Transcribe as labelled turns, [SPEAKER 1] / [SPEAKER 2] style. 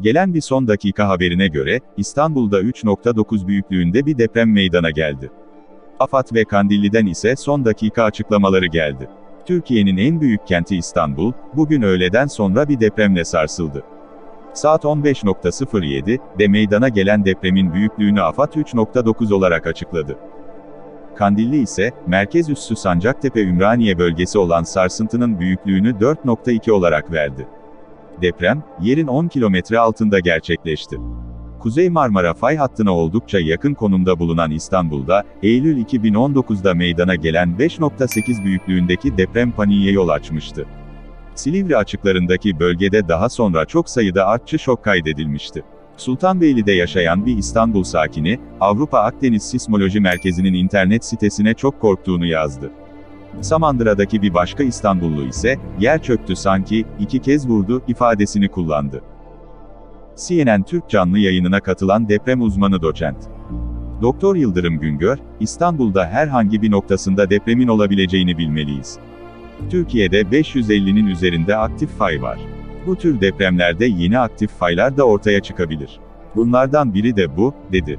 [SPEAKER 1] Gelen bir son dakika haberine göre, İstanbul'da 3.9 büyüklüğünde bir deprem meydana geldi. AFAD ve Kandilli'den ise son dakika açıklamaları geldi. Türkiye'nin en büyük kenti İstanbul, bugün öğleden sonra bir depremle sarsıldı. Saat 15.07, de meydana gelen depremin büyüklüğünü AFAD 3.9 olarak açıkladı. Kandilli ise, merkez üssü Sancaktepe Ümraniye bölgesi olan sarsıntının büyüklüğünü 4.2 olarak verdi. Deprem, yerin 10 kilometre altında gerçekleşti. Kuzey Marmara fay hattına oldukça yakın konumda bulunan İstanbul'da, Eylül 2019'da meydana gelen 5.8 büyüklüğündeki deprem paniğe yol açmıştı. Silivri açıklarındaki bölgede daha sonra çok sayıda artçı şok kaydedilmişti. Sultanbeyli'de yaşayan bir İstanbul sakini, Avrupa Akdeniz Sismoloji Merkezi'nin internet sitesine çok korktuğunu yazdı. Samandıra'daki bir başka İstanbullu ise, yer çöktü sanki, iki kez vurdu, ifadesini kullandı. CNN Türk canlı yayınına katılan deprem uzmanı doçent. Doktor Yıldırım Güngör, İstanbul'da herhangi bir noktasında depremin olabileceğini bilmeliyiz. Türkiye'de 550'nin üzerinde aktif fay var. Bu tür depremlerde yeni aktif faylar da ortaya çıkabilir. Bunlardan biri de bu, dedi.